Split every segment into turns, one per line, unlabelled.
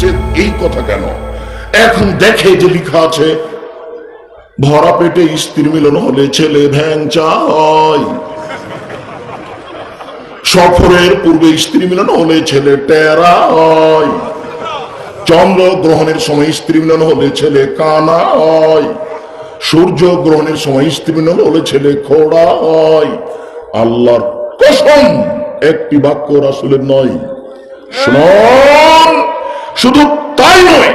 নিষেধ এই কথা কেন? এখন দেখে যে লেখা আছে, ভরা পেটে স্ত্রী মিলন হলে ছেলে ভ্যাংচা হয় সফরের পূর্বে স্ত্রী মিলন হলে ছেলে টেরা চন্দ্র গ্রহণের সময় স্ত্রী মিলন হলে ছেলে কানা সূর্য গ্রহণের সময় স্ত্রী মিলন হলে ছেলে খোড়া হয় আল্লাহর কসম, একটি বাক্য রাসুলের নয়। শুনুন। শুধু তাই নয়,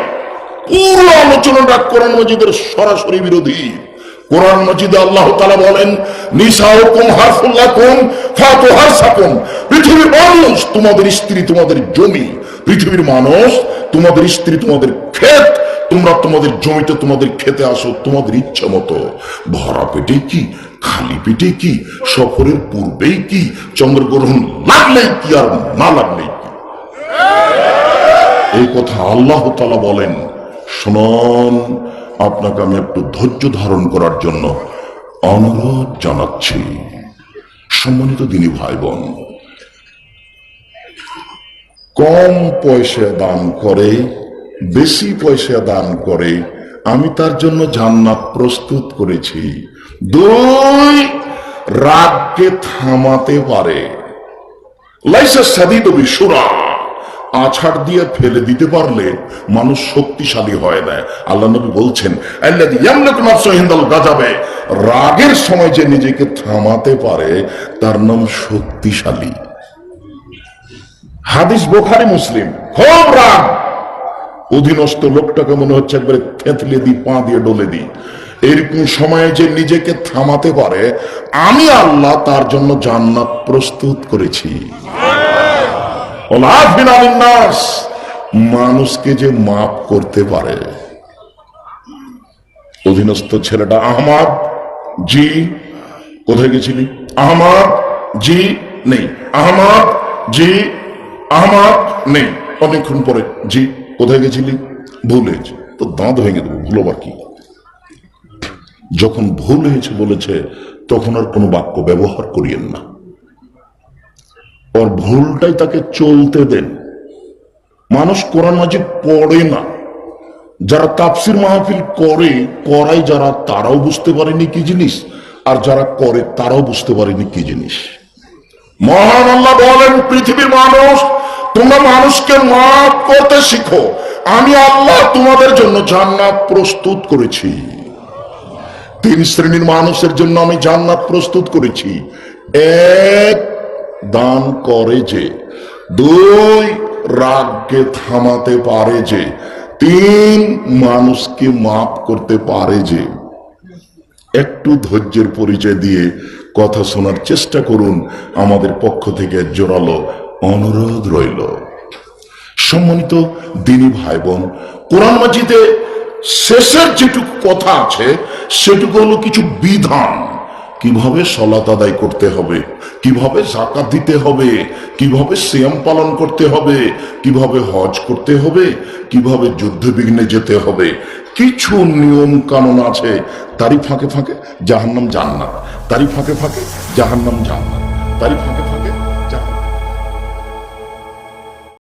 পুরো আলোচনাটা কোরআন মজিদের সরাসরি বিরোধী। কোরআন মজিদে আল্লাহ তালা বলেন পৃথিবীর মানুষ তোমাদের স্ত্রী, তোমাদের জমি। পৃথিবীর মানুষ তোমাদের স্ত্রী, তোমাদের ক্ষেত। তোমরা তোমাদের জমিতে তোমাদের খেতে আসো, তোমাদের ইচ্ছা মতো। ভরা পেটে কি, খালি পেটে কি, সফরের পূর্বেই কি, চন্দ্রগ্রহণ লাগলেই কি আর না লাগলেই কি? এই কথা আল্লাহ তালা বলেন। শুনুন, আপনাকে আমি একটু ধৈর্য ধারণ করার জন্য অনুরোধ জানাচ্ছি। সম্মানিত দিনী ভাই বোন কম পয়সা দান করে, বেশি পয়সা দান করে, আমি তার জন্য জান্নাত প্রস্তুত করেছি। দুই রাগকে থামাতে পারে। লাইসা সাদিদ বিশুরা। আছাড় দিয়ে ফেলে দিতে পারলে মানুষ শক্তিশালী হয় না। আল্লাহ নবী বলছেন গাযাবে। রাগের সময় যে নিজেকে থামাতে পারে, তার নাম শক্তিশালী। হাদিস বোখারি, মুসলিম। খুব রাগ। অধীনস্থ লোকটাকে মনে হচ্ছে একবারে থেতলে দি পা দিয়ে ডলে দি এরকম সময়ে যে নিজেকে থামাতে পারে, আমি আল্লাহ তার জন্য জান্নাত প্রস্তুত করেছি। মানুষকে যে মাফ করতে পারে। অধীনস্থ ছেলেটা আহমাদ, জি, কোথায় গেছিলি? আহমাদ, জি, নেই। আহমাদ, জি, আহমাদ, নেই। অনেকক্ষণ পরে, জি, কোথায় গেছিলি? ভুল হয়েছে। তো দাঁত ভেঙে দেবো, ভুল কি? যখন ভুল হয়েছে বলেছে, তখন আর কোনো বাক্য ব্যবহার করিয়েন না। ওর ভুলটাই তাকে চলতে দেন। মানুষ কোরআন মাজিদ পড়ে না। যারা তাফসির মাহফিল করে করাই যারা, তারাও বুঝতে পারেনি কি জিনিস, আর যারা করে, তারাও বুঝতে পারেনি কি জিনিস। মহান আল্লাহ বলেন, পৃথিবীর মানুষ, তোমরা মানুষকে মাফ করতে শিখো। আমি আল্লাহ তোমাদের জন্য জান্নাত প্রস্তুত করেছি। তিন শ্রেণির মানুষের জন্য আমি জান্নাত প্রস্তুত করেছি। এক দান করে যে, দুই রাগকে থামাতে পারে যে, তিন মানুষকে মাফ করতে পারে যে। একটু ধৈর্যের পরিচয় দিয়ে কথা শোনার চেষ্টা করুন। আমাদের পক্ষ থেকে জোরালো অনুরোধ রইল। সম্মানিত দিনী ভাই বোন কোরআন মাজিদে শেষের যেটুকু কথা আছে, সেটুকু হলো কিছু বিধান। কীভাবে সলাত আদায় করতে হবে? কীভাবে জাকাত দিতে হবে? কীভাবে শ্যাম পালন করতে হবে? কীভাবে হজ করতে হবে? কীভাবে যুদ্ধবিঘ্নে যেতে হবে? কিছু নিয়ম কানুন আছে। তারই ফাঁকে ফাঁকে জাহান্নাম জান্নাত। তারই ফাঁকে ফাঁকে জাহান্নাম জান্নাত। তারই ফাঁকে